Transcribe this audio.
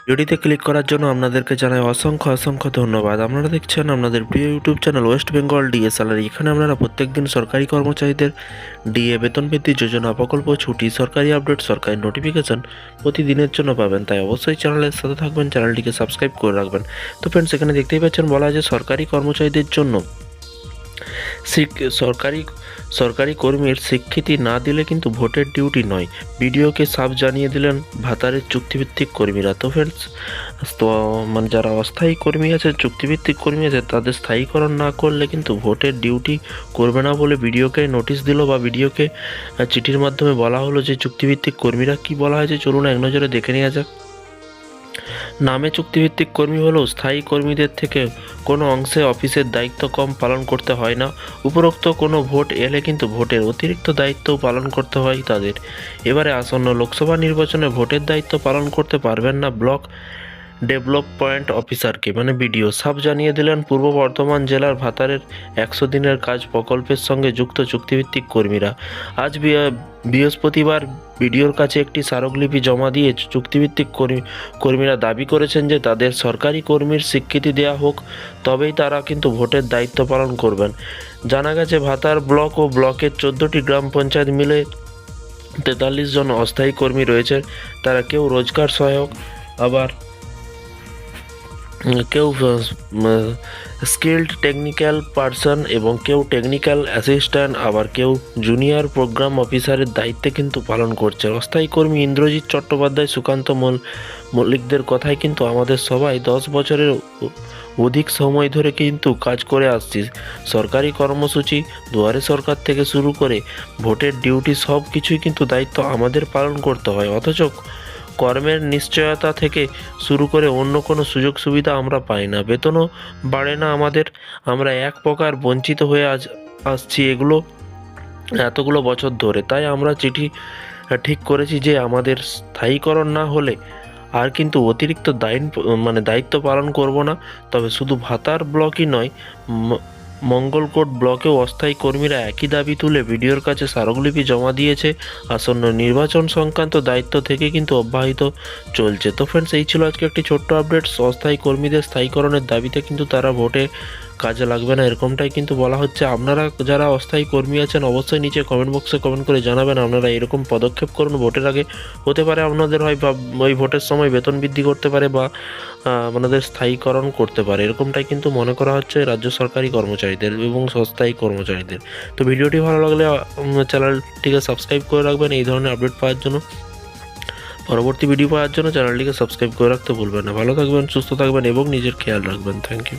ভিডিওটিতে ক্লিক করার জন্য আপনাদেরকে জানাই অসংখ্য অসংখ্য ধন্যবাদ। আপনারা দেখছেন আপনাদের প্রিয় YouTube channel West Bengal DA salary এখানে আপনারা প্রত্যেকদিন সরকারি কর্মচারীদের ডিএ বেতন বৃদ্ধি যোজনা, প্রকল্প, ছুটি, সরকারি আপডেট সরকারি নোটিফিকেশন প্রতিদিনের জন্য পাবেন। তাই অবশ্যই চ্যানেলের সাথে থাকবেন চ্যানেলটিকে সাবস্ক্রাইব করে রাখবেন। তো ফ্রেন্ডস এখানে দেখতেই পাচ্ছেন বলা আছে সরকারি কর্মচারীদের জন্য সরকারি সরকারি কর্মীর স্বীকৃতি না দিলে কিন্তু ভোটের ডিউটি নয়। বিডিওকে সাফ জানিয়ে দিলেন ভাতারের চুক্তিভিত্তিক কর্মীরা। তো ফ্রেন্ডস তো মানে যারা অস্থায়ী কর্মী আছে, চুক্তিভিত্তিক কর্মী আছে, তাদের স্থায়ীকরণ না করলে কিন্তু ভোটের ডিউটি করবে না বলে বিডিওকে নোটিশ দিল বা বিডিওকে চিঠির মাধ্যমে বলা হলো যে চুক্তিভিত্তিক কর্মীরা কি বলা হয়েছে, চলুন এক নজরে দেখে নেওয়া যাক। নামে চুক্তিভিত্তিক কর্মী হলেও স্থায়ী কর্মীদের থেকে কোনো অংশে অফিসের দায়িত্ব কম পালন করতে হয় না। উপরোক্ত কোনো ভোট এলে কিন্তু ভোটের অতিরিক্ত দায়িত্বও পালন করতে হয় তাদের। এবারে আসন্ন লোকসভা নির্বাচনে ভোটের দায়িত্ব পালন করতে পারবেন না ব্লক ডেভেলপমেন্ট অফিসারকে মানে বিডিও সাব জানিয়ে দিলেন পূর্ব বর্ধমান জেলার ভাতারের একশো দিনের কাজ প্রকল্পের সঙ্গে যুক্ত চুক্তিভিত্তিক কর্মীরা। আজ বৃহস্পতিবার বিডিওর কাছে একটি স্মারকলিপি জমা দিয়ে চুক্তিভিত্তিক কর্মী কর্মীরা দাবি করেছেন যে তাদের সরকারি কর্মীর স্বীকৃতি দেওয়া হোক, তবেই তারা কিন্তু ভোটের দায়িত্ব পালন করবেন। জানা গেছে, ভাতার ব্লক ও ব্লকের চোদ্দোটি গ্রাম পঞ্চায়েত মিলে তেতাল্লিশ জন অস্থায়ী কর্মী রয়েছে, তারা কেউ রোজগার সহায়ক, আবার কেউ স্কিল্ড টেকনিক্যাল পার্সন এবং কেউ টেকনিক্যাল অ্যাসিস্ট্যান্ট আবার কেউ জুনিয়র প্রোগ্রাম অফিসারের দায়িত্বে কিন্তু পালন করছে। অস্থায়ী কর্মী ইন্দ্রজিৎ চট্টোপাধ্যায়, সুকান্ত মল- মল্লিকদের কথায় কিন্তু আমাদের সবাই দশ বছরের অধিক সময় ধরে কিন্তু কাজ করে আসছি। সরকারি কর্মসূচি দুয়ারে সরকার থেকে শুরু করে ভোটের ডিউটি সব কিছুই কিন্তু দায়িত্ব আমাদের পালন করতে হয়। অথচ কর্মের নিশ্চয়তা থেকে শুরু করে অন্য কোনো সুযোগ সুবিধা আমরা পাই না। বেতনও বাড়ে না আমাদের। আমরা এক প্রকার বঞ্চিত হয়ে আজ আসছি এগুলো এতগুলো বছর ধরে। তাই আমরা চিঠি ঠিক করেছি যে আমাদের স্থায়ীকরণ না হলে আর কিন্তু অতিরিক্ত দায়ন মানে দায়িত্ব পালন করব না। তবে শুধু ভাতার ব্লকই নয় মঙ্গলকোট ব্লকেও অস্থায়ী কর্মীরা একই দাবি তুলে বিডিওর কাছে স্মারকলিপি জমা দিয়েছে। আসন্ন নির্বাচন সংক্রান্ত দায়িত্ব থেকে কিন্তু অব্যাহত চলছে। তো ফ্রেন্ডস এই ছিল আজকে একটি ছোট্ট আপডেট অস্থায়ী কর্মীদের স্থায়ীকরণের দাবিতে কিন্তু তারা ভোটে কাজে লাগবে না, এরকমটাই কিন্তু বলা হচ্ছে। আপনারা যারা অস্থায়ী কর্মী আছেন, অবশ্যই নিচে কমেন্ট বক্সে কমেন্ট করে জানাবেন আপনারা এরকম পদক্ষেপ করুন। ভোটের আগে হতে পারে আপনাদের হয় বা ওই ভোটের সময় বেতন বৃদ্ধি করতে পারে বা আপনাদের স্থায়ীকরণ করতে পারে। এরকমটাই কিন্তু মনে করা হচ্ছে রাজ্য সরকারি কর্মচারীদের এবং অস্থায়ী কর্মচারীদের। তো ভিডিওটি ভালো লাগলে চ্যানেলটিকে সাবস্ক্রাইব করে রাখবেন। এই ধরনের আপডেট পাওয়ার জন্য, পরবর্তী ভিডিও পাওয়ার জন্য চ্যানেলটিকে সাবস্ক্রাইব করে রাখতে ভুলবেন না। ভালো থাকবেন, সুস্থ থাকবেন এবং নিজের খেয়াল রাখবেন। Thank you